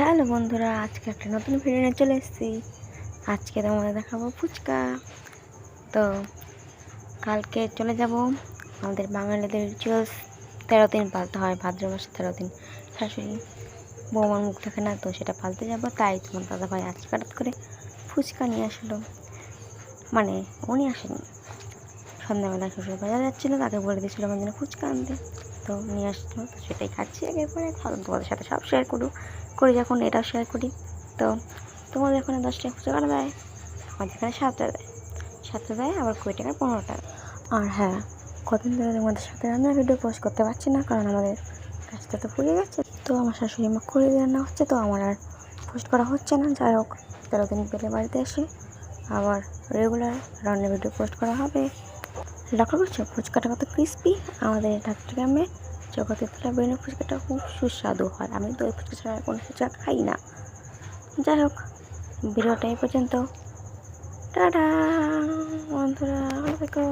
Hello বন্ধুরা, আজকে একটা নতুন ভিডিও নিয়ে চলে এসেছি। আজকে তোমাদের দেখাবো ফুচকা। তো কালকে চলে যাব আমাদের বাঙালিদের রিচুয়ালস তেরো দিন পালতে হয়, ভাদ্র মাসে তেরো দিন। শাশুড়ি বৌমার মুখ থাকে না, তো সেটা পালতে যাব। তাই তোমার দাদা ভাই আজকে হঠাৎ করে ফুচকা নিয়ে আসলো। মানে উনি আসেনি। সন্ধ্যাবেলা শ্বশুর বাজার যাচ্ছিল তাকে বলে দিয়েছিলো আমার জন্য ফুচকা আনতে। তো নিয়ে আসলো, তো সেটাই খাচ্ছি একের পরে ভালো, তোমাদের সাথে সব শেয়ার করব করি যখন, এটাও শেয়ার করি। তো তোমাদের এখানে দশ টাকা খুচরো করে দেয়? আমাদের এখানে সাতটা দেয়। সাতটা দেয়, আবার কুড়ি টাকা পনেরো টাকা আর হ্যাঁ কদিন ধরে তোমাদের সাথে রান্নার ভিডিও পোস্ট করতে পারছি না, কারণ আমাদের কাজটা তো ফুরিয়ে গেছে। তো আমার শাশুড়ি মা করে রান্না হচ্ছে, তো আমার আর পোস্ট করা হচ্ছে না। যাই হোক, তেরো দিন পেলে বাড়িতে এসে আবার রেগুলার রান্নার ভিডিও পোস্ট করা হবে। লক্ষ্য করছ? ফুচকাটা কত ক্রিস্পি আমাদের চট্টগ্রামে জগতেতলা বেরোনো ফুচকাটা খুব সুস্বাদু হয়। আমি ওই ফুচকা ছাড়া কোনো ফুচকা খাই না। যাই হোক, ভিডিওটা এই পর্যন্ত। টাটা, বন্ধুরা থেকো।